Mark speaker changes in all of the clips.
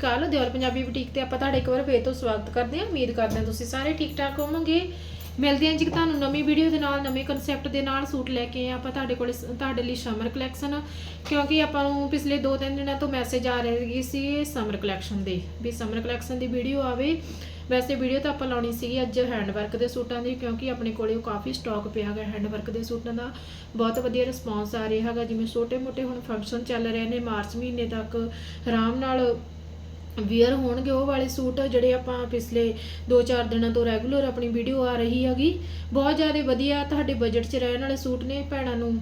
Speaker 1: ਕੱਲ ਦਿਓਲ ਪੰਜਾਬੀ ਬੁਟੀਕ ਤੇ ਆਪਾਂ ਤੁਹਾਡੇ ਇੱਕ ਵਾਰ ਫੇਰ ਤੋਂ ਸਵਾਗਤ ਕਰਦੇ ਹਾਂ। ਉਮੀਦ ਕਰਦੇ ਹਾਂ ਤੁਸੀਂ ਸਾਰੇ ਠੀਕ ਠਾਕ ਹੋਵੋਗੇ। ਮਿਲਦੇ ਹਾਂ ਜੀ ਤੁਹਾਨੂੰ ਨਵੀਂ ਵੀਡੀਓ ਦੇ ਨਾਲ, ਨਵੇਂ ਕਨਸੈਪਟ ਦੇ ਨਾਲ ਸੂਟ ਲੈ ਕੇ ਆਪਾਂ ਤੁਹਾਡੇ ਕੋਲ ਤੁਹਾਡੇ ਲਈ ਸਮਰ ਕਲੈਕਸ਼ਨ ਕਿਉਂਕਿ ਆਪਾਂ ਨੂੰ ਪਿਛਲੇ 2-3 ਦਿਨਾਂ ਤੋਂ ਮੈਸੇਜ ਆ ਰਹੇ ਸੀ ਸਮਰ ਕਲੈਕਸ਼ਨ ਦੇ, ਵੀ ਸਮਰ ਕਲੈਕਸ਼ਨ ਦੀ ਵੀਡੀਓ ਆਵੇ। ਵੈਸੇ ਵੀਡੀਓ ਤਾਂ ਆਪਾਂ ਲਾਉਣੀ ਸੀਗੀ ਅੱਜ ਹੈਂਡਵਰਕ ਦੇ ਸੂਟਾਂ ਦੀ, ਕਿਉਂਕਿ ਆਪਣੇ ਕੋਲੇ ਉਹ ਕਾਫੀ ਸਟਾਕ ਪਿਆ ਹੈਗਾ ਹੈਂਡ ਵਰਕ ਦੇ ਸੂਟਾਂ ਦਾ। ਬਹੁਤ ਵਧੀਆ ਰਿਸਪਾਂਸ ਆ ਰਿਹਾ ਹੈਗਾ, ਜਿਵੇਂ ਛੋਟੇ-ਮੋਟੇ ਹੁਣ ਫੰਕਸ਼ਨ ਚੱਲ ਰਹੇ ਨੇ, ਮਾਰਚ ਮਹੀਨੇ ਤੱਕ ਆਰਾਮ ਨਾਲ ਵੀਅਰ ਹੋਣਗੇ ਉਹ ਵਾਲੇ ਸੂਟ, ਜਿਹੜੇ ਆਪਾਂ ਪਿਛਲੇ 2-4 ਦਿਨਾਂ ਤੋਂ ਰੈਗੂਲਰ ਆਪਣੀ ਵੀਡੀਓ ਆ ਰਹੀ ਹੈਗੀ। ਬਹੁਤ ਜ਼ਿਆਦਾ ਵਧੀਆ ਤੁਹਾਡੇ ਬਜਟ 'ਚ ਰਹਿਣ ਵਾਲੇ ਸੂਟ ਨੇ, ਭੈਣਾਂ ਨੂੰ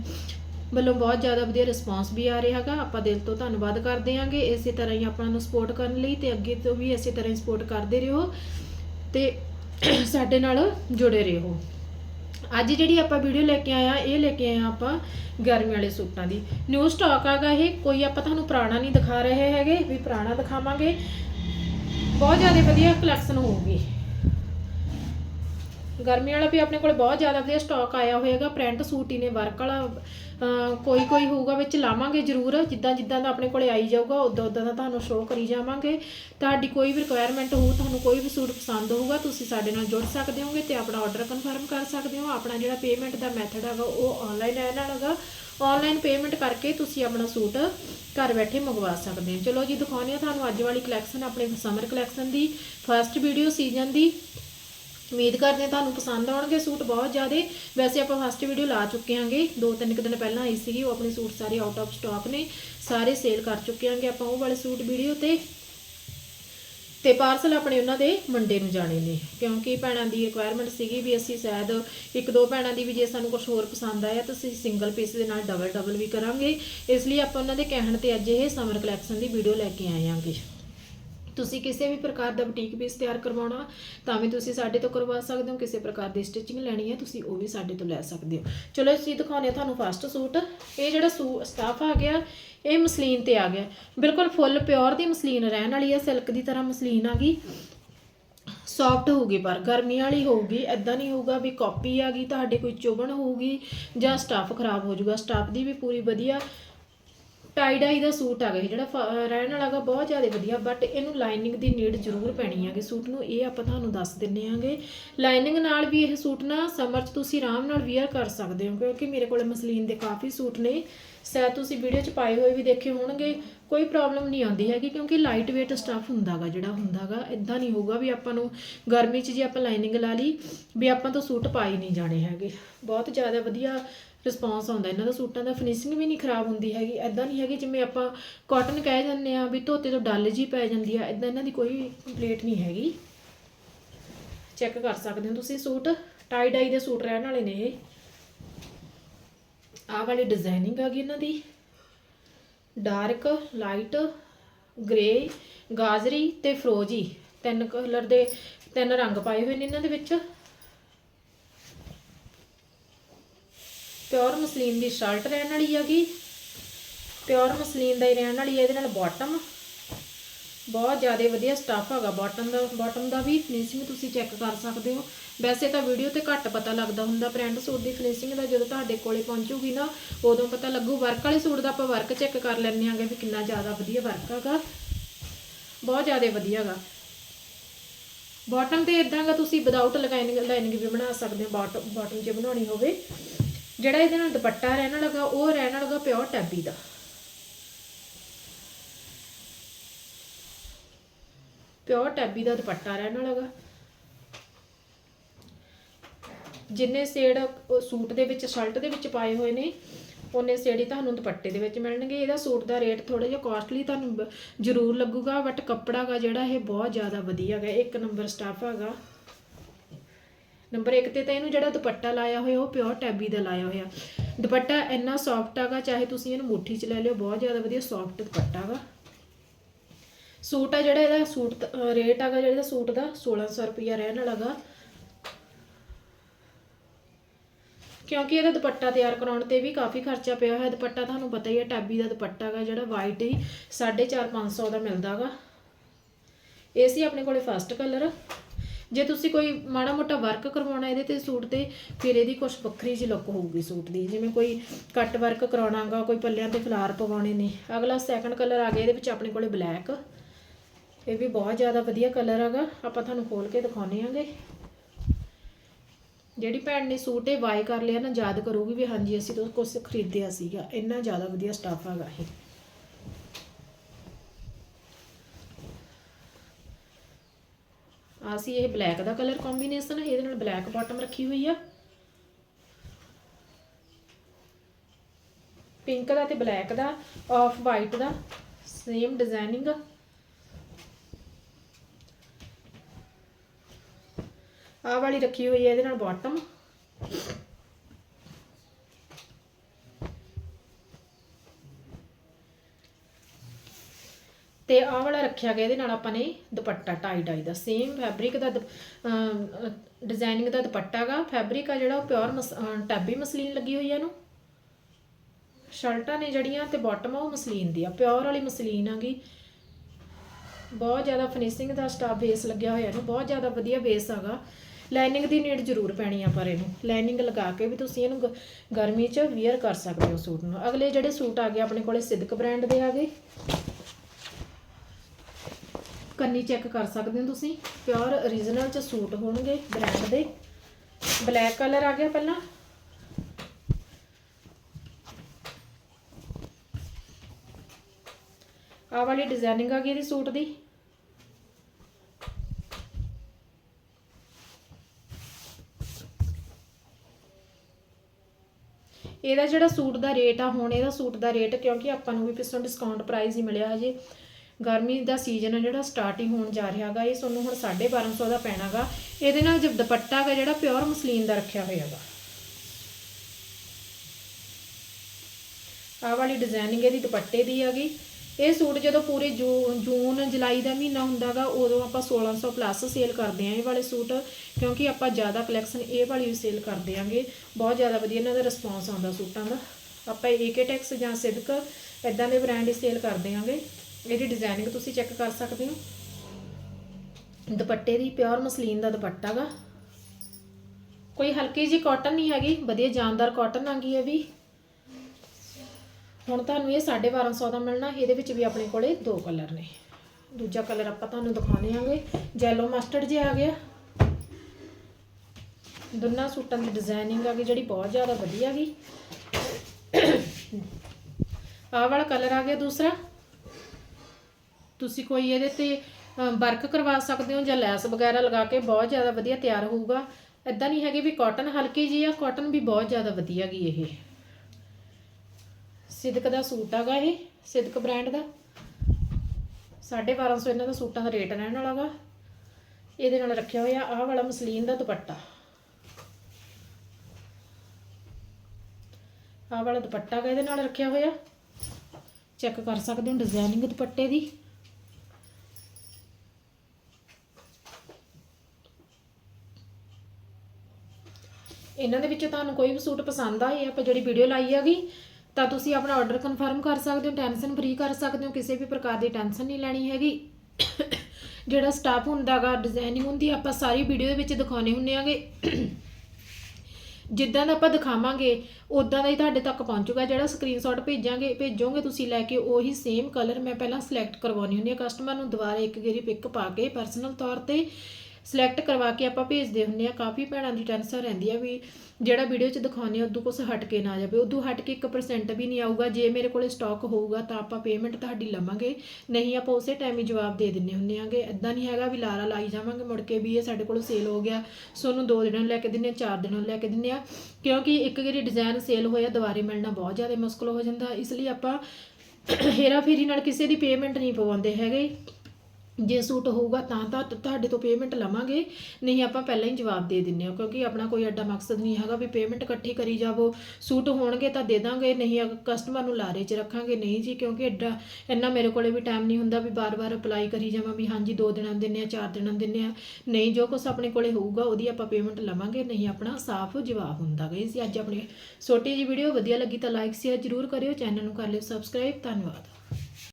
Speaker 1: ਵੱਲੋਂ ਬਹੁਤ ਜ਼ਿਆਦਾ ਵਧੀਆ ਰਿਸਪਾਂਸ ਵੀ ਆ ਰਿਹਾ ਹੈਗਾ। ਆਪਾਂ ਦਿਲ ਤੋਂ ਧੰਨਵਾਦ ਕਰਦੇ ਹਾਂਗੇ। ਇਸੇ ਤਰ੍ਹਾਂ ਹੀ ਆਪਾਂ ਨੂੰ ਸਪੋਰਟ ਕਰਨ ਲਈ ਤੇ ਅੱਗੇ ਤੋਂ ਵੀ ਇਸੇ ਤਰ੍ਹਾਂ ਹੀ ਸਪੋਰਟ ਕਰਦੇ ਰਹੋ ਤੇ ਸਾਡੇ ਨਾਲ ਜੁੜੇ ਰਹੋ। ਅੱਜ ਜਿਹੜੀ ਆਪਾਂ ਵੀਡੀਓ ਲੈ ਕੇ ਆਇਆ ਇਹ ਲੈ ਕੇ ਆਏ ਹਾਂ ਆਪਾਂ ਗਰਮੀ ਵਾਲੇ ਸੂਟਾਂ ਦੀ। ਨਿਊ ਸਟਾਕ ਆਗਾ ਇਹ, ਕੋਈ ਆਪਾਂ ਤੁਹਾਨੂੰ ਪੁਰਾਣਾ ਨਹੀਂ ਦਿਖਾ ਰਹੇ ਹੈਗੇ, ਵੀ ਪੁਰਾਣਾ ਦਿਖਾਵਾਂਗੇ। ਬਹੁਤ ਜ਼ਿਆਦਾ ਵਧੀਆ ਕਲੈਕਸ਼ਨ ਹੋਊਗੀ। ਗਰਮੀ ਵਾਲਾ ਵੀ ਆਪਣੇ ਕੋਲ ਬਹੁਤ ਜ਼ਿਆਦਾ ਵਧੀਆ ਸਟਾਕ ਆਇਆ ਹੋਏਗਾ ਪ੍ਰਿੰਟ ਸੂਟ ਹੀ ਨੇ ਵਰਕ ਵਾਲਾ ਕੋਈ ਕੋਈ ਹੋਊਗਾ ਵਿੱਚ ਲਾਵਾਂਗੇ ਜ਼ਰੂਰ, ਜਿੱਦਾਂ ਜਿੱਦਾਂ ਦਾ ਆਪਣੇ ਕੋਲੇ ਆਈ ਜਾਊਗਾ, ਉਦਾਂ ਉਦਾਂ ਦਾ ਤੁਹਾਨੂੰ ਸ਼ੋਅ ਕਰੀ ਜਾਵਾਂਗੇ। ਤੁਹਾਡੀ ਕੋਈ ਵੀ ਰਿਕੁਆਇਰਮੈਂਟ ਹੋਊ, ਤੁਹਾਨੂੰ ਕੋਈ ਵੀ ਸੂਟ ਪਸੰਦ ਹੋਊਗਾ, ਤੁਸੀਂ ਸਾਡੇ ਨਾਲ ਜੁੜ ਸਕਦੇ ਹੋਗੇ ਤੇ ਆਪਣਾ ਆਰਡਰ ਕਨਫਰਮ ਕਰ ਸਕਦੇ ਹੋ। ਆਪਣਾ ਜਿਹੜਾ ਪੇਮੈਂਟ ਦਾ ਮੈਥਡ ਹੈਗਾ, ਉਹ ਆਨਲਾਈਨ ਰਹਿਣ ਵਾਲਾ ਹੈਗਾ। ਆਨਲਾਈਨ ਪੇਮੈਂਟ ਕਰਕੇ ਤੁਸੀਂ ਆਪਣਾ ਸੂਟ ਘਰ ਬੈਠੇ ਮੰਗਵਾ ਸਕਦੇ ਹੋ। ਚਲੋ ਜੀ, ਦਿਖਾਉਂਦੇ ਹਾਂ ਤੁਹਾਨੂੰ ਅੱਜ ਵਾਲੀ ਕਲੈਕਸ਼ਨ ਆਪਣੇ ਸਮਰ ਕਲੈਕਸ਼ਨ ਦੀ ਫਰਸਟ ਵੀਡੀਓ ਸੀਜ਼ਨ ਦੀ। ਉਮੀਦ ਕਰਦੇ ਹਾਂ ਤੁਹਾਨੂੰ ਪਸੰਦ ਆਉਣਗੇ। ਸੂਟ ਬਹੁਤ ਜ਼ਿਆਦੇ। ਵੈਸੇ ਆਪਾਂ ਫਸਟ ਵੀਡੀਓ ਲਾ ਚੁੱਕੇ ਹਾਂਗੇ। ਦੋ ਤਿੰਨ ਕੁ ਦਿਨ ਪਹਿਲਾਂ ਆਈ ਸੀਗੀ। ਉਹ ਆਪਣੇ ਸੂਟ ਸਾਰੇ ਆਊਟ ਆਫ ਸਟਾਕ ਨੇ। ਸਾਰੇ ਸੇਲ ਕਰ ਚੁੱਕੇ ਹਾਂਗੇ ਆਪਾਂ ਉਹ ਵਾਲੇ ਸੂਟ ਵੀਡੀਓ ਤੇ। ਤੇ ਪਾਰਸਲ ਆਪਣੇ ਉਹਨਾਂ ਦੇ ਮੰਡੇ ਨੂੰ ਜਾਣੇ ਨੇ। ਕਿਉਂਕਿ ਭੈਣਾਂ ਦੀ ਰਿਕੁਆਇਰਮੈਂਟ ਸੀਗੀ ਵੀ ਅਸੀਂ ਸ਼ਾਇਦ ਇੱਕ ਦੋ ਭੈਣਾਂ ਦੀ ਵੀ ਜੇ ਸਾਨੂੰ ਕੁਝ ਹੋਰ ਪਸੰਦ ਆਇਆ ਤਾਂ ਅਸੀਂ ਸਿੰਗਲ ਪੀਸ ਦੇ ਨਾਲ ਡਬਲ ਡਬਲ ਵੀ ਕਰਾਂਗੇ। ਇਸ ਲਈ ਆਪਾਂ ਉਹਨਾਂ ਦੇ ਕਹਿਣ ਤੇ ਅੱਜ ਇਹ ਸਮਰ ਕਲੈਕਸ਼ਨ ਦੀ ਵੀਡੀਓ ਲੈ ਕੇ ਆਏ ਆਂਗੇ ਤੁਸੀਂ ਕਿਸੇ ਵੀ ਪ੍ਰਕਾਰ ਦਾ ਬੁਟੀਕ ਪੀਸ ਤਿਆਰ ਕਰਵਾਉਣਾ, ਤਾਂ ਵੀ ਤੁਸੀਂ ਸਾਡੇ ਤੋਂ ਕਰਵਾ ਸਕਦੇ ਹੋ, ਕਿਸੇ ਪ੍ਰਕਾਰ ਦੀ ਸਟਿਚਿੰਗ ਲੈਣੀ ਹੈ, ਤੁਸੀਂ ਉਹ ਵੀ ਸਾਡੇ ਤੋਂ ਲੈ ਸਕਦੇ ਹੋ। ਚਲੋ ਅਸੀਂ ਦਿਖਾਉਂਦੇ ਹਾਂ ਤੁਹਾਨੂੰ ਫਸਟ ਸੂਟ। ਇਹ ਜਿਹੜਾ ਸੂ ਸਟਾਫ ਆ ਗਿਆ, ਇਹ ਮਸਲੀਨ ਤੇ ਆ ਗਿਆ। ਬਿਲਕੁਲ ਫੁੱਲ ਪਿਓਰ ਦੀ ਮਸਲੀਨ, ਰਹਿਣ ਵਾਲੀ ਹੈ ਸਿਲਕ ਦੀ ਤਰ੍ਹਾਂ ਮਸਲੀਨ ਆ ਗਈ। ਸੌਫਟ ਹੋਊਗੀ ਪਰ, ਗਰਮੀ ਵਾਲੀ ਹੋਊਗੀ ਐਦਾਂ ਨਹੀਂ ਹੋਊਗਾ ਵੀ ਕਾਪੀ ਆ ਗਈ, ਤੁਹਾਡੇ ਕੋਈ ਚੁਭਣ ਹੋਊਗੀ ਜਾਂ ਸਟਾਫ ਖਰਾਬ ਹੋ ਜਾਊਗਾ। ਸਟਾਫ ਦੀ ਵੀ ਪੂਰੀ ਵਧੀਆ ਟਾਈਡਾਈ ਦਾ ਸੂਟ ਆ ਗਿਆ ਜਿਹੜਾ ਫ- ਰਹਿਣ ਵਾਲਾ ਹੈਗਾ, ਬਹੁਤ ਜ਼ਿਆਦਾ ਵਧੀਆ ਬਟ ਇਹਨੂੰ ਲਾਈਨਿੰਗ ਦੀ ਨੀਡ ਜ਼ਰੂਰ ਪੈਣੀ ਹੈਗੀ। ਸੂਟ ਨੂੰ ਇਹ ਆਪਾਂ ਤੁਹਾਨੂੰ ਦੱਸ ਦਿੰਨੇ ਆਂਗੇ। ਲਾਈਨਿੰਗ ਨਾਲ ਵੀ ਇਹ ਸੂਟ ਨਾ ਸਮਰ 'ਚ ਤੁਸੀਂ ਆਰਾਮ ਨਾਲ ਵੇਅਰ ਕਰ ਸਕਦੇ ਹੋ, ਕਿਉਂਕਿ ਮੇਰੇ ਕੋਲ ਮਸਲੀਨ ਦੇ ਕਾਫੀ ਸੂਟ ਨੇ। ਸ਼ਾਇਦ ਤੁਸੀਂ ਵੀਡੀਓ 'ਚ ਪਾਏ ਹੋਏ ਵੀ ਦੇਖੇ ਹੋਣਗੇ। ਕੋਈ ਪ੍ਰੋਬਲਮ ਨਹੀਂ ਆਉਂਦੀ ਹੈਗੀ, ਕਿਉਂਕਿ ਲਾਈਟ weight ਸਟਫ ਹੁੰਦਾਗਾ ਜਿਹੜਾ ਹੁੰਦਾਗਾ ਇਦਾਂ ਨਹੀਂ ਹੋਊਗਾ ਵੀ ਆਪਾਂ ਨੂੰ ਗਰਮੀ 'ਚ ਜੇ ਆਪਾਂ ਲਾਈਨਿੰਗ ਲਾ ਲਈ, ਵੀ ਆਪਾਂ ਤੋਂ ਸੂਟ ਪਾਈ ਨਹੀਂ ਜਾਣੇ ਹੈਗੇ। ਬਹੁਤ ਜ਼ਿਆਦਾ ਵਧੀਆ ਰਿਸਪੌਂਸ ਆਉਂਦਾ। ਇਹਨਾਂ ਦਾ ਸੂਟਾਂ ਦਾ ਫਿਨਿਸ਼ਿੰਗ ਵੀ ਨਹੀਂ ਖਰਾਬ ਹੁੰਦੀ ਹੈਗੀ। ਐਦਾਂ ਨਹੀਂ ਹੈਗੀ ਜਿਵੇਂ ਆਪਾਂ ਕਾਟਨ ਕਹਿ ਜਾਂਦੇ ਆ ਵੀ ਧੋਤੇ ਤੋਂ ਡੱਲ ਜੀ ਪੈ ਜਾਂਦੀ ਆ। ਐਦਾਂ ਇਹਨਾਂ ਦੀ ਕੋਈ ਕੰਪਲੀਟ ਨਹੀਂ ਹੈਗੀ। ਚੈੱਕ ਕਰ ਸਕਦੇ ਹੋ ਤੁਸੀਂ ਸੂਟ। ਟਾਈ ਡਾਈ ਦੇ ਸੂਟ ਰਹਿਣ ਵਾਲੇ ਨੇ ਇਹ। ਆਹ ਵਾਲੀ ਡਿਜ਼ਾਈਨਿੰਗ ਆ ਗਈ ਇਹਨਾਂ ਦੀ। ਡਾਰਕ ਲਾਈਟ ਗ੍ਰੇ ਗਾਜਰੀ ਤੇ ਫਰੋਜੀ ਤਿੰਨ ਕਲਰ ਦੇ ਤਿੰਨ ਰੰਗ ਪਾਏ ਹੋਏ ਨੇ ਇਹਨਾਂ ਦੇ ਵਿੱਚ। ਪਿਓਰ ਮਸਲੀਨ ਦੀ ਸ਼ਰਟ ਰਹਿਣ ਵਾਲੀ ਹੈਗੀ। ਪਿਓਰ ਮਸਲੀਨ ਦਾ ਹੀ ਰਹਿਣ ਵਾਲੀ ਹੈ, ਇਹਦੇ ਨਾਲ ਬਾਟਮ ਬਹੁਤ ਜ਼ਿਆਦਾ ਵਧੀਆ ਸਟੱਫ ਹੈਗਾ ਬਾਟਮ ਦਾ ਬਾਟਮ ਦਾ ਵੀ ਫਿਨਿਸ਼ਿੰਗ ਤੁਸੀਂ ਚੈੱਕ ਕਰ ਸਕਦੇ ਹੋ। ਵੈਸੇ ਤਾਂ ਵੀਡੀਓ ਤੇ ਘੱਟ ਪਤਾ ਲੱਗਦਾ ਹੁੰਦਾ ਪ੍ਰਿੰਟ ਸੂਟ ਦੀ ਫਿਨਿਸ਼ਿੰਗ ਦਾ ਜਦੋਂ ਤੁਹਾਡੇ ਕੋਲੇ ਪਹੁੰਚੂਗੀ ਨਾ, ਉਦੋਂ ਪਤਾ ਲੱਗੂ ਵਰਕ ਵਾਲੇ ਸੂਟ ਦਾ ਆਪਾਂ ਵਰਕ ਚੈੱਕ ਕਰ ਲੈਂਦੇ ਆਂਗੇ ਵੀ ਕਿੰਨਾ ਜ਼ਿਆਦਾ ਵਧੀਆ ਵਰਕ ਹੈਗਾ। ਬਹੁਤ ਜ਼ਿਆਦਾ ਵਧੀਆ ਹੈਗਾ। ਬਾਟਮ ਤੇ ਇਦਾਂਗਾ ਤੁਸੀਂ ਵਿਦਆਊਟ ਲਾਈਨਿੰਗ ਲਾਈਨਿੰਗ ਵੀ ਬਣਾ ਸਕਦੇ ਹੋ ਬਾਟਮ ਬਾਟਮ ਜੇ ਬਣਾਉਣੀ ਹੋਵੇ। ਜਿਹੜਾ ਇਹਦੇ ਨਾਲ ਦੁਪੱਟਾ ਰਹਿਣ ਲੱਗਾ ਉਹ ਰਹਿਣ ਲੱਗਾ ਪਿਓਰ ਟੈਬੀ ਦਾ। ਪਿਓਰ ਟੈਬੀ ਦਾ ਦੁਪੱਟਾ ਰਹਿਣ ਵਾਲਾਗਾ ਜਿੰਨੇ ਸੇੜ ਸੂਟ ਦੇ ਵਿੱਚ, ਸ਼ਰਟ ਦੇ ਵਿੱਚ ਪਾਏ ਹੋਏ ਨੇ, ਉਹਨੇ ਸ਼ੇਡ ਹੀ ਤੁਹਾਨੂੰ ਦੁਪੱਟੇ ਦੇ ਵਿੱਚ ਮਿਲਣਗੇ। ਇਹਦਾ ਸੂਟ ਦਾ ਰੇਟ ਥੋੜਾ ਜਿਹਾ ਕਾਸਟਲੀ ਤੁਹਾਨੂੰ ਜ਼ਰੂਰ ਲੱਗੂਗਾ ਬਟ ਕੱਪੜਾ ਗਾ ਜਿਹੜਾ ਇਹ ਬਹੁਤ ਜ਼ਿਆਦਾ ਵਧੀਆ ਹੈਗਾ ਇੱਕ ਨੰਬਰ ਸਟਾਫ ਹੈਗਾ। ਨੰਬਰ 1 ਤੇ ਤਾਂ ਇਹਨੂੰ ਜਿਹੜਾ ਦੁਪੱਟਾ ਲਾਇਆ ਹੋਇਆ ਉਹ ਪਿਓਰ ਟੈਬੀ ਦਾ ਲਾਇਆ ਹੋਇਆ। ਦੁਪੱਟਾ ਇੰਨਾ ਸੌਫਟ ਹੈਗਾ ਚਾਹੇ ਤੁਸੀਂ ਇਹਨੂੰ ਮੁੱਠੀ 'ਚ ਲੈ ਲਿਓ ਬਹੁਤ ਜ਼ਿਆਦਾ ਵਧੀਆ ਸੌਫਟ ਦੁਪੱਟਾ ਹੈਗਾ ਸੂਟ ਆ ਜਿਹੜਾ ਇਹਦਾ ਸੂਟ ਦਾ, ਅਹ ਰੇਟ ਹੈਗਾ ਜਿਹੜਾ ਇਹਦਾ ਸੂਟ ਦਾ 1600 ਰੁਪਿਆ ਰਹਿਣ ਵਾਲਾ ਗਾ। ਕਿਉਂਕਿ ਇਹਦਾ ਦੁਪੱਟਾ ਤਿਆਰ ਕਰਾਉਣ ਤੇ ਵੀ ਕਾਫੀ ਖਰਚਾ ਪਿਆ ਹੋਇਆ ਦੁਪੱਟਾ ਤੁਹਾਨੂੰ ਪਤਾ ਹੀ ਹੈ ਟੈਬੀ ਦਾ ਦੁਪੱਟਾ ਗਾ ਜਿਹੜਾ ਵਾਈਟ ਹੀ 4.5 500 ਦਾ ਮਿਲਦਾ ਮਿਲਦਾਗਾ ਇਹ ਸੀ ਆਪਣੇ ਕੋਲੇ ਫਸਟ ਕਲਰ ਜੇ ਤੁਸੀਂ ਕੋਈ ਮਾੜਾ ਮੋਟਾ ਵਰਕ ਕਰਵਾਉਣਾ ਇਹਦੇ ਤੇ ਸੂਟ ਤੇ, ਫਿਰ ਇਹਦੀ ਕੁਝ ਵੱਖਰੀ ਜਿਹੀ ਲੁੱਕ ਹੋਊਗੀ ਸੂਟ ਦੀ। ਜਿਵੇਂ ਕੋਈ ਕੱਟ ਵਰਕ ਕਰਾਉਣਾਗਾ, ਕੋਈ ਪੱਲਿਆਂ ਤੇ ਫਲਾਰ ਪਵਾਉਣੇ ਨੇ। ਅਗਲਾ ਸੈਕੰਡ ਕਲਰ ਆ ਗਿਆ, ਇਹਦੇ ਵਿੱਚ ਆਪਣੇ ਕੋਲੇ ਬਲੈਕ ਇਹ ਵੀ ਬਹੁਤ ਜ਼ਿਆਦਾ ਵਧੀਆ ਕਲਰ ਹੈਗਾ। ਆਪਾਂ ਤੁਹਾਨੂੰ ਖੋਲ ਕੇ ਦਿਖਾਉਣੇ ਆਂਗੇ। ਜਿਹੜੀ ਭੈਣ ਨੇ ਸੂਟ ਇਹ ਬਾਏ ਕਰ ਲਿਆ ਨਾ, ਯਾਦ ਕਰੂਗੀ ਵੀ ਹਾਂਜੀ, ਅਸੀਂ ਤਾਂ ਕੁਝ ਖਰੀਦਿਆ ਸੀਗਾ। ਇੰਨਾ ਜ਼ਿਆਦਾ ਵਧੀਆ ਸਟਾਫ ਹੈਗਾ ਇਹ। ਆ ਸੀ ਇਹ ਬਲੈਕ ਦਾ ਕਲਰ ਕੰਬੀਨੇਸ਼ਨ ਹੈ ਇਹਦੇ ਨਾਲ ਬਲੈਕ ਬਾਟਮ ਰੱਖੀ ਹੋਈ ਆ। ਪਿੰਕ ਦਾ ਤੇ ਬਲੈਕ ਦਾ ਆਫ ਵਾਈਟ ਦਾ ਸੇਮ ਡਿਜ਼ਾਈਨਿੰਗ ਆਹ ਵਾਲੀ ਰੱਖੀ ਹੋਈ ਹੈ ਇਹਦੇ ਨਾਲ ਬਾਟਮ ਤੇ ਆਹ ਵਾਲਾ ਰੱਖਿਆ ਗਿਆ, ਇਹਦੇ ਨਾਲ ਆਪਾਂ ਨੇ ਦੁਪੱਟਾ ਟਾਈ ਡਾਈ ਦਾ। ਸੇਮ ਫੈਬਰਿਕ ਦਾ ਡਿਜ਼ਾਈਨਿੰਗ ਦਾ ਦੁਪੱਟਾ ਗਾ। ਫੈਬਰਿਕ ਆ ਜਿਹੜਾ ਉਹ ਪਿਓਰ ਟੈਬੀ ਮਸਲੀਨ ਲੱਗੀ ਹੋਈ ਆ ਇਹਨੂੰ। ਸ਼ਰਟਾਂ ਨੇ ਜਿਹੜੀਆਂ ਤੇ ਬਾਟਮ ਆ, ਉਹ ਮਸਲੀਨ ਦੀ ਆ। ਪਿਓਰ ਵਾਲੀ ਮਸਲੀਨ ਆਗੀ ਬਹੁਤ ਜ਼ਿਆਦਾ ਫਿਨਿਸ਼ਿੰਗ ਦਾ ਸਟਾਫ ਬੇਸ ਲੱਗਿਆ ਹੋਇਆ ਇਹਨੂੰ। ਬਹੁਤ ਜ਼ਿਆਦਾ ਵਧੀਆ ਬੇਸ ਹੈਗਾ ਲਾਈਨਿੰਗ ਦੀ ਨੀਡ ਜ਼ਰੂਰ ਪੈਣੀ ਆ ਪਰ ਇਹਨੂੰ। ਲਾਈਨਿੰਗ ਲਗਾ ਕੇ ਵੀ ਤੁਸੀਂ ਇਹਨੂੰ ਗ- ਗਰਮੀ 'ਚ ਵੇਅਰ ਕਰ ਸਕਦੇ ਹੋ ਸੂਟ ਨੂੰ। ਅਗਲੇ ਜਿਹੜੇ ਸੂਟ ਆ ਗਏ ਆਪਣੇ ਕੋਲੇ ਸਿਦਕ ਬ੍ਰਾਂਡ ਦੇ ਆ ਗਏ। ਕੰਨੀ ਚੈੱਕ ਕਰ ਸਕਦੇ ਹੋ ਤੁਸੀਂ। ਪਿਓਰ origignal ਚ ਸੂਟ ਹੋਣਗੇ ਬ੍ਰਾਂਡ ਦੇ। ਬਲੈਕ ਕਲਰ ਆ ਗਿਆ ਪਹਿਲਾਂ। ਆਹ ਵਾਲੀ ਡਿਜ਼ਾਈਨਿੰਗ ਆ ਗਈ ਇਹਦੀ ਸੂਟ ਦੀ। ਇਹਦਾ ਜਿਹੜਾ ਸੂਟ ਦਾ ਰੇਟ ਆ, ਹੁਣ ਇਹਦਾ ਸੂਟ ਦਾ ਰੇਟ ਕਿਉਂਕਿ ਆਪਾਂ ਨੂੰ ਵੀ ਪਿੱਛੋਂ ਡਿਸਕਾਊਂਟ ਪ੍ਰਾਈਸ ਹੀ ਮਿਲਿਆ ਹਜੇ। ਗਰਮੀ ਦਾ ਸੀਜ਼ਨ ਹੈ ਜਿਹੜਾ ਸਟਾਰਟਿੰਗ ਹੋਣ ਜਾ ਰਿਹਾ ਹੈਗਾ ਇਹ ਤੁਹਾਨੂੰ ਹੁਣ 1250 ਦਾ ਪੈਣਾਗਾ ਇਹਦੇ ਨਾਲ ਜੋ ਦੁਪੱਟਾ ਹੈਗਾ ਜਿਹੜਾ ਪਿਓਰ ਮਸਲੀਨ ਦਾ ਰੱਖਿਆ ਹੋਇਆ ਹੈਗਾ ਆਹ ਵਾਲੀ ਡਿਜ਼ਾਈਨਿੰਗ ਇਹਦੀ ਦੁਪੱਟੇ ਦੀ ਹੈਗੀ ਇਹ ਸੂਟ ਜਦੋਂ ਪੂਰੇ ਜੂ- ਜੂਨ, ਜੁਲਾਈ ਦਾ ਮਹੀਨਾ ਹੁੰਦਾਗਾ ਉਦੋਂ ਆਪਾਂ 1600 ਪਲੱਸ ਸੇਲ ਕਰਦੇ ਆਂ ਇਹ ਵਾਲੇ ਸੂਟ, ਕਿਉਂਕਿ ਆਪਾਂ ਜ਼ਿਆਦਾ ਕਲੈਕਸ਼ਨ ਇਹ ਵਾਲੀ ਸੇਲ ਕਰਦੇ ਆਂਗੇ। ਬਹੁਤ ਜ਼ਿਆਦਾ ਵਧੀਆ ਇਹਨਾਂ ਦਾ ਰਿਸਪੌਂਸ ਆਉਂਦਾ ਸੂਟਾਂ ਦਾ। ਆਪਾਂ ਏਕੇਟੈਕਸ ਜਾਂ ਸਿਦਕ ਇਦਾਂ ਦੇ ਬ੍ਰਾਂਡ ਹੀ ਸੇਲ ਕਰਦੇ ਆਂਗੇ। ਇਹਦੀ ਡਿਜ਼ਾਈਨਿੰਗ ਤੁਸੀਂ ਚੈੱਕ ਕਰ ਸਕਦੇ ਹੋ। ਦੁਪੱਟੇ ਦੀ ਪਿਓਰ ਮਸਲੀਨ ਦਾ ਦੁਪੱਟਾ ਗਾ। ਕੋਈ ਹਲਕੀ ਜੀ ਕਾਟਨ ਨਹੀਂ ਹੈਗੀ, ਵਧੀਆ ਜਾਨਦਾਰ ਕਾਟਨ ਆਂਗੀ ਹੈ ਵੀ। ਹੁਣ ਤੁਹਾਨੂੰ ਇਹ 1250 ਦਾ ਮਿਲਣਾ, ਇਹਦੇ ਵਿੱਚ ਵੀ ਆਪਣੇ ਕੋਲੇ ਦੋ ਕਲਰ ਨੇ। ਦੂਜਾ ਕਲਰ ਆਪਾਂ ਤੁਹਾਨੂੰ ਦਿਖਾਉਣੇ ਆਂਗੇ। ਜੈਲੋ ਮਸਟਰਡ ਜੇ ਆ ਗਿਆ। ਦੋਨਾਂ ਸੂਟਾਂ ਦੀ ਡਿਜ਼ਾਈਨਿੰਗ ਆ ਗਈ, ਜਿਹੜੀ ਬਹੁਤ ਜ਼ਿਆਦਾ ਵਧੀਆ ਗਈ। ਆਹ ਵਾਲਾ ਕਲਰ ਆ ਗਿਆ ਦੂਸਰਾ। ਤੁਸੀਂ ਕੋਈ ਇਹਦੇ ਤੇ ਵਰਕ ਕਰਵਾ ਸਕਦੇ ਹੋ ਜਾਂ ਲੈਸ ਵਗੈਰਾ ਲਗਾ ਕੇ ਬਹੁਤ ਜ਼ਿਆਦਾ ਵਧੀਆ ਤਿਆਰ ਹੋਊਗਾ। ਇਦਾਂ ਨਹੀਂ ਹੈਗੀ ਵੀ ਕਾਟਨ ਹਲਕੀ ਜੀ ਆ ਕਾਟਨ ਵੀ ਬਹੁਤ ਜ਼ਿਆਦਾ ਵਧੀਆ ਗਈ ਇਹ। ਸਿਦਕ ਦਾ ਸੂਟ ਹੈਗਾ ਇਹ, ਸਿਦਕ ਬ੍ਰਾਂਡ ਦਾ। 1250 ਇਹਨਾਂ ਦਾ ਸੂਟਾਂ ਦਾ ਰੇਟ ਰਹਿਣ ਵਾਲਾ ਗਾ। ਇਹਦੇ ਨਾਲ ਰੱਖਿਆ ਹੋਇਆ ਆਹ ਵਾਲਾ ਮਸਲੀਨ ਦਾ ਦੁਪੱਟਾ। ਆਹ ਵਾਲਾ ਦੁਪੱਟਾ ਗਾ ਇਹਦੇ ਨਾਲ ਰੱਖਿਆ ਹੋਇਆ। ਚੈੱਕ ਕਰ ਸਕਦੇ ਹੋ ਡਿਜ਼ਾਈਨਿੰਗ ਦੁਪੱਟੇ ਦੀ। ਇਹਨਾਂ ਦੇ ਵਿੱਚੋਂ ਤੁਹਾਨੂੰ ਕੋਈ ਵੀ ਸੂਟ ਪਸੰਦ ਆਏ, ਆਪਾਂ ਜਿਹੜੀ ਵੀਡੀਓ ਲਾਈ ਹੈਗੀ, ਤਾਂ ਤੁਸੀਂ ਆਪਣਾ ਆਰਡਰ ਕਨਫਰਮ ਕਰ ਸਕਦੇ ਹੋ ਟੈਨਸ਼ਨ ਫ੍ਰੀ ਕਰ ਸਕਦੇ ਹੋ, ਕਿਸੇ ਵੀ ਪ੍ਰਕਾਰ ਦੀ ਟੈਨਸ਼ਨ ਨਹੀਂ ਲੈਣੀ ਹੈਗੀ। ਜਿਹੜਾ ਸਟਾਫ ਹੁੰਦਾਗਾ ਡਿਜ਼ਾਈਨਿੰਗ ਹੁੰਦੀ, ਆਪਾਂ ਸਾਰੀ ਵੀਡੀਓ ਦੇ ਵਿੱਚ ਦਿਖਾਉਣੇ ਹੁੰਨੇ ਆਗੇ। ਜਿੱਦਾਂ ਦਾ ਆਪਾਂ ਦਿਖਾਵਾਂਗੇ ਉਦਾਂ ਦਾ ਹੀ ਤੁਹਾਡੇ ਤੱਕ ਪਹੁੰਚੂਗਾ, ਜਿਹੜਾ ਸਕਰੀਨਸ਼ਾਟ ਭੇਜਾਂਗੇ, ਭੇਜੋਗੇ ਤੁਸੀਂ ਲੈ ਕੇ, ਉਹੀ ਸੇਮ ਕਲਰ ਮੈਂ ਪਹਿਲਾਂ ਸਿਲੈਕਟ ਕਰਵਾਉਣੀ ਹੁੰਦੀ ਹੈ ਕਸਟਮਰ ਨੂੰ, ਦੁਬਾਰਾ ਇੱਕ ਗੇਰੀ ਪਿਕ ਪਾ ਕੇ ਪਰਸਨਲ ਤੌਰ ਤੇ। ਸਿਲੈਕਟ ਕਰਵਾ ਕੇ ਆਪਾਂ ਭੇਜਦੇ ਹੁੰਦੇ ਆ ਕਾਫੀ ਭੈਣਾਂ ਦੀ ਟੈਨਸ਼ਨ ਰਹਿੰਦੀ ਆ ਵੀ ਜਿਹੜਾ ਵੀਡੀਓ 'ਚ ਦਿਖਾਉਂਦੇ ਆ, ਉਦੋਂ ਕੁਝ ਹਟ ਕੇ ਨਾ ਜਾਵੇ। ਉਦੋਂ ਹਟ ਕੇ 1% ਵੀ ਨਹੀਂ ਆਊਗਾ। ਜੇ ਮੇਰੇ ਕੋਲੇ ਸਟਾਕ ਹੋਊਗਾ ਤਾਂ ਆਪਾਂ ਪੇਮੈਂਟ ਤੁਹਾਡੀ ਲਵਾਂਗੇ। ਨਹੀਂ, ਆਪਾਂ ਉਸੇ ਟਾਈਮ ਹੀ ਜਵਾਬ ਦੇ ਦਿੰਨੇ ਹੁੰਨੇ ਆਂਗੇ ਇਦਾਂ ਨਹੀਂ ਹੈਗਾ ਵੀ ਲਾਰਾ ਲਾਈ ਜਾਵਾਂਗੇ ਮੁੜ ਕੇ ਵੀ ਇਹ ਸਾਡੇ ਕੋਲ ਸੇਲ ਹੋ ਗਿਆ। ਸੋਨੂੰ ਦੋ ਦਿਨਾਂ ਨੂੰ ਲੈ ਕੇ ਦਿੰਨੇ ਆ ਚਾਰ ਦਿਨਾਂ ਨੂੰ ਲੈ ਕੇ ਦਿੰਨੇ ਆ ਕਿਉਂਕਿ ਇੱਕ ਵਾਰੀ ਡਿਜ਼ਾਈਨ ਸੇਲ ਹੋਇਆ, ਦੁਬਾਰੇ ਮਿਲਣਾ ਬਹੁਤ ਜ਼ਿਆਦਾ ਮੁਸ਼ਕਲ ਹੋ ਜਾਂਦਾ। ਇਸ ਲਈ ਆਪਾਂ ਹੇਰਾ ਫੇਰੀ ਨਾਲ ਕਿਸੇ ਦੀ ਪੇਮੈਂਟ ਨਹੀਂ ਪਵਾਉਂਦੇ ਹੈਗੇ। ਜੇ ਸੂਟ ਹੋਊਗਾ ਤਾਂ ਤਾਂ ਤੁਹਾਡੇ ਤੋਂ ਪੇਮੈਂਟ ਲਵਾਂਗੇ। ਨਹੀਂ, ਆਪਾਂ ਪਹਿਲਾਂ ਹੀ ਜਵਾਬ ਦੇ ਦਿੰਨੇ ਆ ਕਿਉਂਕਿ ਆਪਣਾ ਕੋਈ ਐਡਾ ਮਕਸਦ ਨਹੀਂ ਹੈਗਾ ਵੀ ਪੇਮੈਂਟ ਇਕੱਠੀ ਕਰੀ ਜਾਵੋ। ਸੂਟ ਹੋਣਗੇ ਤਾਂ ਦੇ ਦਾਂਗੇ, ਨਹੀਂ ਕਸਟਮਰ ਨੂੰ ਲਾਰੇ 'ਚ ਰੱਖਾਂਗੇ। ਨਹੀਂ ਜੀ, ਕਿਉਂਕਿ ਐਡਾ, ਇੰਨਾ ਮੇਰੇ ਕੋਲੇ ਵੀ ਟਾਈਮ ਨਹੀਂ ਹੁੰਦਾ ਵੀ ਬਾਰ-ਬਾਰ ਅਪਲਾਈ ਕਰੀ ਜਾਵਾਂ ਵੀ ਹਾਂਜੀ, ਦੋ ਦਿਨਾਂ ਨੂੰ ਦਿੰਨੇ ਆ ਚਾਰ ਦਿਨਾਂ ਨੂੰ ਦਿੰਨੇ ਆ ਨਹੀਂ, ਜੋ ਕੁਛ ਆਪਣੇ ਕੋਲੇ ਹੋਊਗਾ, ਉਹਦੀ ਆਪਾਂ ਪੇਮੈਂਟ ਲਵਾਂਗੇ। ਨਹੀਂ, ਆਪਣਾ ਸਾਫ਼ ਜਵਾਬ ਹੁੰਦਾ ਗਈ ਸੀ ਅੱਜ ਆਪਣੀ ਛੋਟੀ ਜੀ ਵੀਡੀਓ ਵਧੀਆ ਲੱਗੀ ਤਾਂ ਲਾਈਕ ਸ਼ੇਅਰ ਜ਼ਰੂਰ ਕਰਿਓ ਚੈਨਲ ਨੂੰ ਕਰ ਲਿਓ ਸਬਸਕ੍ਰਾਈਬ ਧੰਨਵਾਦ।